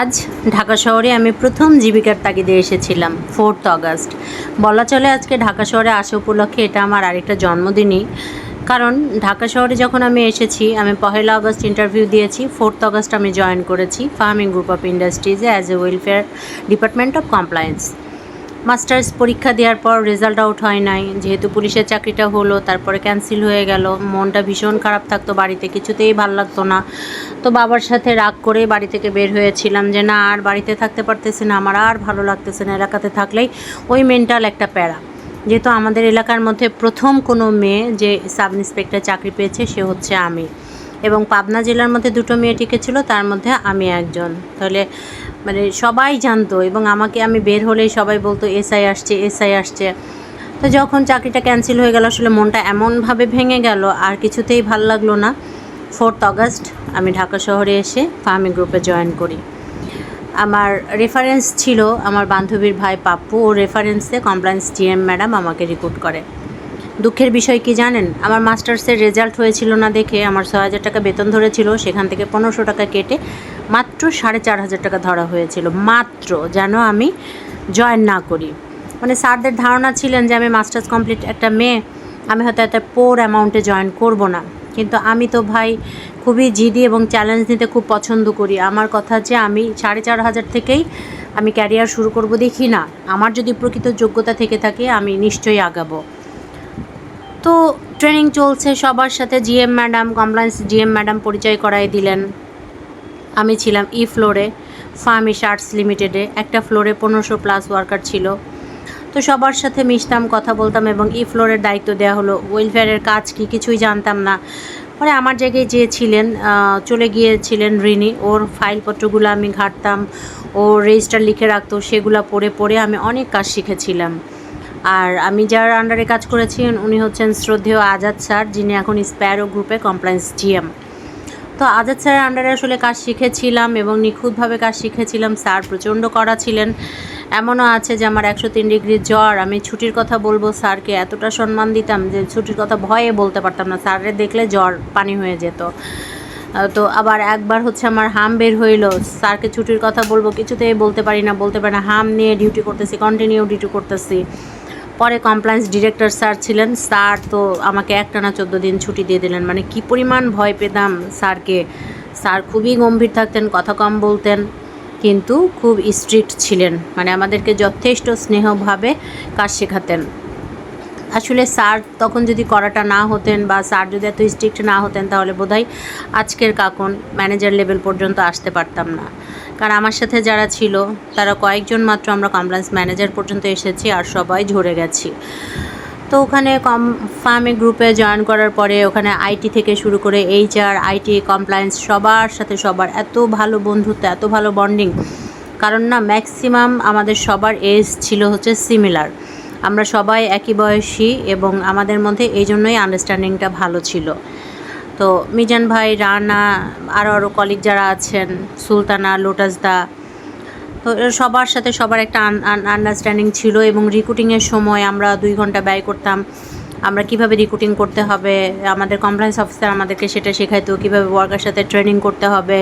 আজ ঢাকা শহরে আমি প্রথম জীবিকার তাগিদে এসেছিলাম, ফোর্থ অগাস্ট। বলা চলে আজকে ঢাকা শহরে আসা উপলক্ষে এটা আমার আরেকটা জন্মদিনই। কারণ ঢাকা শহরে যখন আমি এসেছি, আমি পহেলা আগস্ট ইন্টারভিউ দিয়েছি, ফোর্থ আগস্ট আমি জয়েন করেছি farming group of ইন্ডাস্ট্রিজে as a welfare department of compliance masters পরীক্ষা দেওয়ার পর রেজাল্ট আউট হয় নাই। যেহেতু পুলিশের চাকরিটা হলো, তারপরে ক্যান্সেল হয়ে গেল। মনটা ভীষণ খারাপ থাকতো বাড়িতে, কিছুতেই ভালো লাগতো না। তো বাবার সাথে রাগ করে বাড়ি থেকে বের হয়েছিলাম যে, না, আর বাড়িতে থাকতে পারতেছে না, আমার আর ভালো লাগতেছে না এলাকাতে থাকলেই ওই মেন্টাল একটা প্যারা। যেহেতু আমাদের এলাকার মধ্যে প্রথম কোনো মেয়ে যে সাব ইন্সপেক্টর চাকরি পেয়েছে, সে হচ্ছে আমি। এবং পাবনা জেলার মধ্যে দুটো মেয়ে টিকেছিল তার মধ্যে আমি একজন। তাহলে মানে সবাই জানতো এবং আমাকে আমি বের হলেই সবাই বলতো, এসআই আসছে এসআই আসছে। তো যখন চাকরিটা ক্যান্সেল হয়ে গেল, আসলে মনটা এমনভাবে ভেঙে গেল, আর কিছুতেই ভালো লাগল না। ফোর্থ আগস্ট আমি ঢাকা শহরে এসে ফার্মিং গ্রুপে জয়েন করি। আমার রেফারেন্স ছিল আমার বান্ধবীর ভাই পাপ্পু, ও রেফারেন্সে কমপ্লায়েন্স জিএম ম্যাডাম আমাকে রিক্রুট করে। দুঃখের বিষয় কি জানেন? আমার মাস্টার্সের রেজাল্ট হয়েছিল না দেখে আমার ছয় হাজার টাকা বেতন ধরেছিল, সেখান থেকে পনেরোশো টাকা কেটে মাত্র সাড়ে চার হাজার টাকা ধরা হয়েছিল। মাত্র যেন আমি জয়েন না করি। মানে স্যারদের ধারণা ছিলেন যে আমি মাস্টার্স কমপ্লিট একটা মেয়ে, আমি হয়তো একটা পোর অ্যামাউন্টে জয়েন করব না। কিন্তু আমি তো ভাই খুবই জিদি এবং চ্যালেঞ্জ নিতে খুব পছন্দ করি। আমার কথা যে আমি সাড়ে চার হাজার থেকেই আমি ক্যারিয়ার শুরু করব দেখি না। আমার যদি প্রকৃত যোগ্যতা থেকে থাকে, আমি নিশ্চয়ই আগাবো। তো ট্রেনিং চলছে, সবার সাথে GM madam compliance GM madam পরিচয় করাই দিলেন। আমি ছিলাম ই ফ্লোরে ফার্মিশ আর্টস লিমিটেডে একটা ফ্লোরে পনেরোশো প্লাস ওয়ার্কার ছিল। তো সবার সাথে মিশতাম, কথা বলতাম এবং ই ফ্লোরের দায়িত্ব দেওয়া হলো। ওয়েলফেয়ারের কাজ কি, কিছুই জানতাম না। পরে আমার জায়গায় যে ছিলেন চলে গিয়েছিলেন রিনি, ওর ফাইলপত্রগুলো আমি ঘাঁটতাম, ও রেজিস্টার লিখে রাখতো, সেগুলো পড়ে পড়ে আমি অনেক কাজ শিখেছিলাম। আর আমি যার আন্ডারে কাজ করেছি, উনি হচ্ছেন শ্রদ্ধেয় আজাদ স্যার, যিনি এখন স্প্যারো গ্রুপে কমপ্লায়েন্স জিএম তো আজাদ স্যারের আন্ডারে আসলে কাজ শিখেছিলাম এবং নিখুঁতভাবে কাজ শিখেছিলাম। স্যার প্রচণ্ড করা ছিলেন। এমনও আছে যে আমার একশো তিন ডিগ্রি জ্বর। আমি ছুটির কথা বলব স্যারকে, এতটা সম্মান দিতাম যে ছুটির কথা ভয়ে বলতে পারতাম না। স্যারের দেখলে জ্বর পানি হয়ে যেত। তো আবার একবার হচ্ছে আমার হাম বের হইল। স্যারকে ছুটির কথা বলব, কিছুতেই বলতে পারি না, বলতে পারি না, হাম নিয়ে ডিউটি করতেছি কন্টিনিউ ডিউটি করতেছি। পরে কমপ্লায়েন্স ডিরেক্টর স্যার ছিলেন। স্যার তো আমাকে একটানা চোদ্দ দিন ছুটি দিয়ে দিলেন। মানে কি পরিমাণ ভয় পেতাম স্যারকে। স্যার খুবই গম্ভীর থাকতেন, কথা কম বলতেন, কিন্তু খুব স্ট্রিক্ট ছিলেন। মানে আমাদেরকে যথেষ্ট স্নেহভাবে কাজ শেখাতেন। আসলে স্যার তখন যদি করাটা না হতেন বা স্যার যদি এত স্ট্রিক্ট না হতেন তাহলে বোধহয় আজকের কাকন ম্যানেজার লেভেল পর্যন্ত আসতে পারতাম না। কারণ আমার সাথে যারা ছিল, তারা কয়েকজন মাত্র আমরা কমপ্লায়েন্স ম্যানেজার পর্যন্ত এসেছি আর সবাই ঝরে গেছি। তো ওখানে কম ফার্মে গ্রুপে জয়েন করার পরে ওখানে আইটি থেকে শুরু করে এইচআর আইটি কমপ্লায়েন্স সবার সাথে সবার এত ভালো বন্ধুত্ব, এত ভালো বন্ডিং কারণ না ম্যাক্সিমাম আমাদের সবার এজ ছিল হচ্ছে সিমিলার আমরা সবাই একই বয়সী এবং আমাদের মধ্যে এই জন্যই আন্ডারস্ট্যান্ডিংটা ভালো ছিল। তো মিজান ভাই, রানা আরও আরও কলিগ যারা আছেন, সুলতানা লোটাস দা, তো সবার সাথে সবার একটা আন্ডারস্ট্যান্ডিং ছিল এবং রিক্রুটিংয়ের সময় আমরা দুই ঘণ্টা ব্যয় করতাম। আমরা কীভাবে রিক্রুটিং করতে হবে, আমাদের কমপ্লায়েন্স অফিসার আমাদেরকে সেটা শেখাইতো, কীভাবে ওয়ার্কার সাথে ট্রেনিং করতে হবে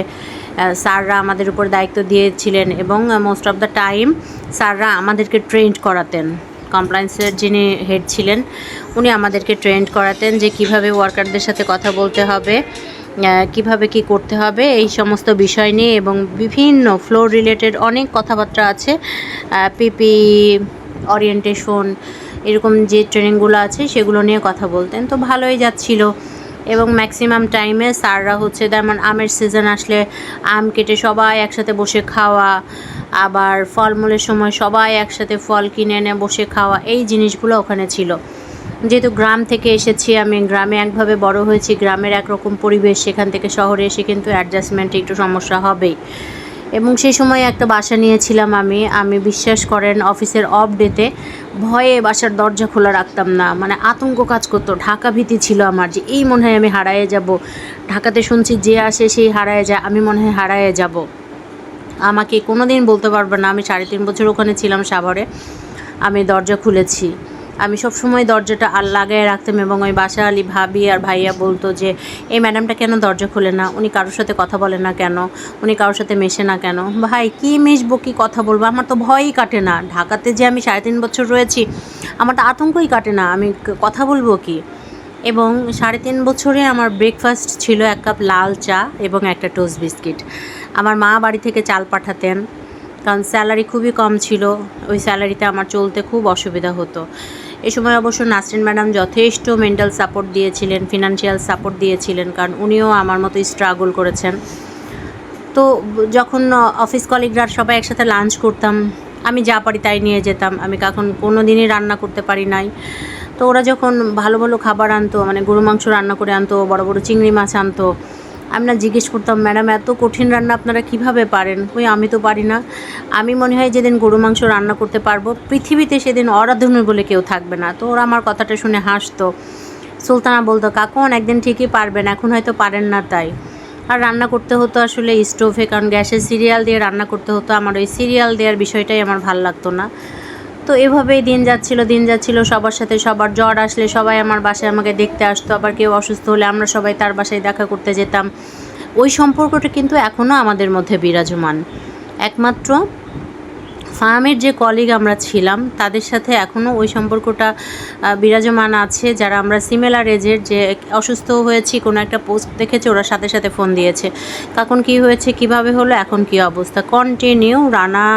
স্যাররা আমাদের উপর দায়িত্ব দিয়েছিলেন এবং মোস্ট অফ দ্য টাইম স্যাররা আমাদেরকে ট্রেন্ড করাতেন। কমপ্লায়েন্সের যিনি হেড ছিলেন, উনি আমাদেরকে ট্রেন্ড করাতেন যে কীভাবে ওয়ার্কারদের সাথে কথা বলতে হবে কীভাবে কি করতে হবে, এই সমস্ত বিষয় নিয়ে এবং বিভিন্ন ফ্লোর রিলেটেড অনেক কথাবার্তা আছে পিপি অরিয়েন্টেশন এরকম যে ট্রেনিংগুলো আছে সেগুলো নিয়ে কথা বলতেন। তো ভালোই যাচ্ছিল। এবং ম্যাক্সিমাম টাইমে স্যাররা হচ্ছে যেমন আমের সিজন আসলে আম কেটে সবাই একসাথে বসে খাওয়া, আবার ফলমূলের সময় সবাই একসাথে ফল কিনে এনে বসে খাওয়া, এই জিনিসগুলো ওখানে ছিল। যেহেতু গ্রাম থেকে এসেছি, আমি গ্রামে একভাবে বড় হয়েছি, গ্রামের একরকম পরিবেশ, সেখান থেকে শহরে এসে কিন্তু অ্যাডজাস্টমেন্টে একটু সমস্যা হবেই। এবং সেই সময় একটা বাসা নিয়েছিলাম আমি। আমি বিশ্বাস করেন অফিসের অফ ডেতে ভয়ে বাসার দরজা খোলা রাখতাম না। মানে আতঙ্ক কাজ করতো। ঢাকা ভীতি ছিল আমার যে এই মনে হয় আমি হারায়ে যাব। ঢাকাতে শুনছি যে আসে সেই হারায়ে যায়। আমি মনে হয় হারায়ে যাব। আমাকে কোনো দিন বলতে পারবে না। আমি সাড়ে তিন বছর ওখানে ছিলাম সাভারে। আমি দরজা খুলেছি। আমি সব সময় দরজাটা আর লাগায় রাখতাম এবং ওই বাসা আলী ভাবি আর ভাইয়া বলতো যে, এই ম্যাডামটা কেন দরজা খোলে না? উনি কারোর সাথে কথা বলে না কেন? উনি কারোর সাথে মেশে না কেন? ভাই, কী মেশবো? কী কথা বলব? আমার তো ভয়ই কাটে না। ঢাকাতে যে আমি সাড়ে তিন বছর রয়েছি, আমার তো আতঙ্কই কাটে না। আমি কথা বলব কি? এবং সাড়ে তিন বছরে আমার ব্রেকফাস্ট ছিল এক কাপ লাল চা এবং একটা টোস্ট বিস্কিট আমার মা বাড়ি থেকে চাল পাঠাতেন, কারণ স্যালারি খুবই কম ছিল। ওই স্যালারিতে আমার চলতে খুব অসুবিধা হতো। এ সময় অবশ্য নাসরিন ম্যাডাম যথেষ্ট মেন্টাল সাপোর্ট দিয়েছিলেন ফিনান্সিয়াল সাপোর্ট দিয়েছিলেন, কারণ উনিও আমার মতো স্ট্রাগল করেছেন। তো যখন অফিস কলিগরা সবাই একসাথে লাঞ্চ করতাম, আমি যা পারি তাই নিয়ে যেতাম, আমি কখন কোনো দিনই রান্না করতে পারি নাই। তো ওরা যখন ভালো ভালো খাবার আনতো মানে গরু মাংস রান্না করে আনতো, বড় বড় চিংড়ি মাছ আনতো আমি না জিজ্ঞেস করতাম, ম্যাডাম, এত কঠিন রান্না আপনারা কীভাবে পারেন? ওই আমি তো পারি না। আমি মনে হয় যেদিন গরু মাংস রান্না করতে পারব, পৃথিবীতে সেদিন অরাধনু বলে কেউ থাকবে না। তো ওরা আমার কথাটা শুনে হাসতো। সুলতানা বলতো কাকুন একদিন ঠিকই পারবেন, এখন হয়তো পারেন না তাই। আর রান্না করতে হতো আসলে স্টোভে, কারণ গ্যাসের সিরিয়াল দিয়ে রান্না করতে হতো। আমার ওই সিরিয়াল দেওয়ার বিষয়টাই আমার ভালো লাগতো না। তো এভাবেই দিন যাচ্ছিল দিন যাচ্ছিল, সবার সাথে সবার জ্বর আসলে সবাই আমার বাসায় আমাকে দেখতে আসতো। আবার কেউ অসুস্থ হলে আমরা সবাই তার বাসায় দেখা করতে যেতাম। ওই সম্পর্কটা কিন্তু এখনও আমাদের মধ্যে বিরাজমান। একমাত্র ফার্মের যে কলিগ আমরা ছিলাম, তাদের সাথে এখনও ওই সম্পর্কটা বিরাজমান আছে, যারা আমরা সিমিলার এজের যে অসুস্থ হয়েছি, কোনো একটা পোস্ট দেখেছে, ওরা সাথে সাথে ফোন দিয়েছে। কখন কি হয়েছে, কীভাবে হলো, এখন কি অবস্থা? কন্টিনিউ রানা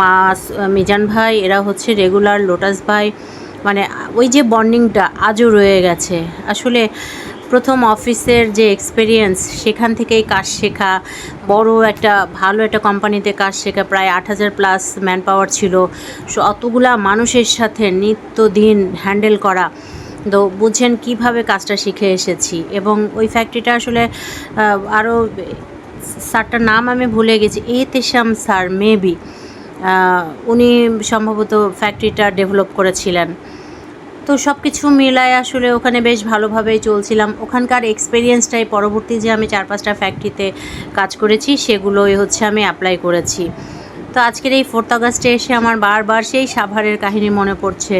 মাস মিজান ভাই, এরা হচ্ছে রেগুলার লোটাস ভাই মানে ওই যে বন্ডিংটা আজও রয়ে গেছে। আসলে প্রথম অফিসের যে এক্সপিরিয়েন্স সেখান থেকেই কাজ শেখা। বড় একটা, ভালো একটা কোম্পানিতে কাজ শেখা, প্রায় আট হাজার প্লাস ম্যান পাওয়ার ছিল অতগুলা মানুষের সাথে নিত্যদিন হ্যান্ডেল করা। তো, বুঝেন কীভাবে কাজটা শিখে এসেছি। এবং ওই ফ্যাক্টরিটা আসলে আরও স্যারটার নাম আমি ভুলে গেছি, এ তেশাম স্যার মেবি উনি সম্ভবত ফ্যাক্টরিটা ডেভেলপ করেছিলেন। তো সব কিছু মিলায় আসলে ওখানে বেশ ভালোভাবেই চলছিলাম। ওখানকার এক্সপিরিয়েন্সটাই পরবর্তী যে আমি চার পাঁচটা ফ্যাক্টরিতে কাজ করেছি, সেগুলোই হচ্ছে আমি অ্যাপ্লাই করেছি। তো আজকের এই ফোর্থ আগস্টে এসে আমার বারবার সেই সাভারের কাহিনী মনে পড়ছে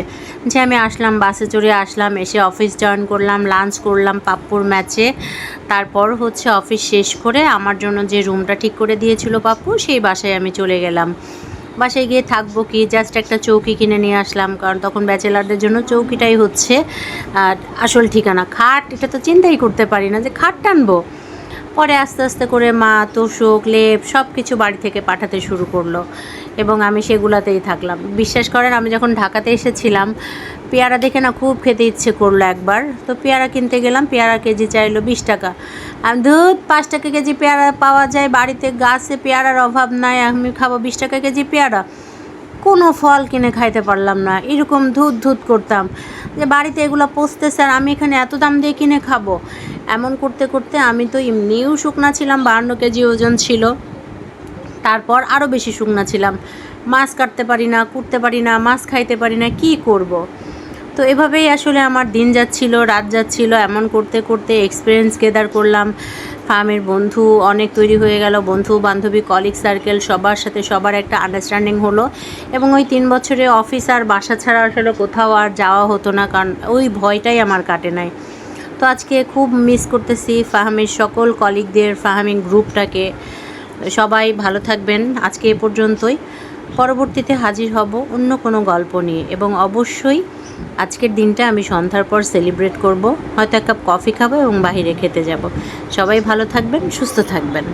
যে আমি আসলাম, বাসে চড়ে আসলাম, এসে অফিস জয়েন করলাম লাঞ্চ করলাম, পাপ্পুর ম্যাচে তারপর হচ্ছে অফিস শেষ করে আমার জন্য যে রুমটা ঠিক করে দিয়েছিল পাপ্পু, সেই বাসায় আমি চলে গেলাম। বাসায় গিয়ে থাকব কি? জাস্ট একটা চৌকি কিনে নিয়ে আসলাম, কারণ তখন ব্যাচেলারদের জন্য চৌকিটাই হচ্ছে। আর আসল ঠিকানা, খাট, এটা তো চিন্তাই করতে পারি না যে খাট টানবো। পরে আস্তে আস্তে করে মা, তোষক, লেপ সব কিছু বাড়ি থেকে পাঠাতে শুরু করল এবং আমি সেগুলাতেই থাকলাম। বিশ্বাস করেন, আমি যখন ঢাকাতে এসেছিলাম, পেয়ারা দেখে না খুব খেতে ইচ্ছে করল একবার। তো পেয়ারা কিনতে গেলাম, পেয়ারা কেজি চাইলো বিশ টাকা। আমি দুধ পাঁচ টাকা কেজি পেয়ারা পাওয়া যায়, বাড়িতে গাছে পেয়ারার অভাব নাই, আমি খাব বিশ টাকা কেজি পেয়ারা। কোনো ফল কিনে খাইতে পারলাম না, এরকম ধুত ধুত করতাম যে বাড়িতে এগুলো পচতেছে আর আমি এখানে এত দাম দিয়ে কিনে খাব। এমন করতে করতে আমি তো এমনিও শুকনা ছিলাম, বাহান্ন কেজি ওজন ছিল। তারপর আরও বেশি শুকনা ছিলাম। মাছ কাটতে পারি না, কুটতে পারি না, মাছ খাইতে পারি না, কি করব। তো এভাবেই আসলে আমার দিন যাচ্ছিল, রাত যাচ্ছিল। এমন করতে করতে এক্সপিরিয়েন্স গেদার করলাম। ফার্মের বন্ধু অনেক তৈরি হয়ে গেল, বন্ধু, বান্ধবী কলিগ সার্কেল সবার সাথে সবার একটা আন্ডারস্ট্যান্ডিং হলো। এবং ওই তিন বছরে অফিস আর বাসা ছাড়া আসলে কোথাও আর যাওয়া হতো না, কারণ ওই ভয়টাই আমার কাটে নাই। তো আজকে খুব মিস করতেছি ফাহামির সকল কলিগদের ফাহামিন গ্রুপটাকে সবাই ভালো থাকবেন, আজকে এ পর্যন্তই। পরবর্তীতে হাজির হব অন্য কোনো গল্প নিয়ে এবং অবশ্যই আজকের দিনটা আমি সন্ধ্যার পর সেলিব্রেট করব। হয়তো এক কাপ কফি খাব এবং বাহিরে খেতে যাব। সবাই ভালো থাকবেন, সুস্থ থাকবেন।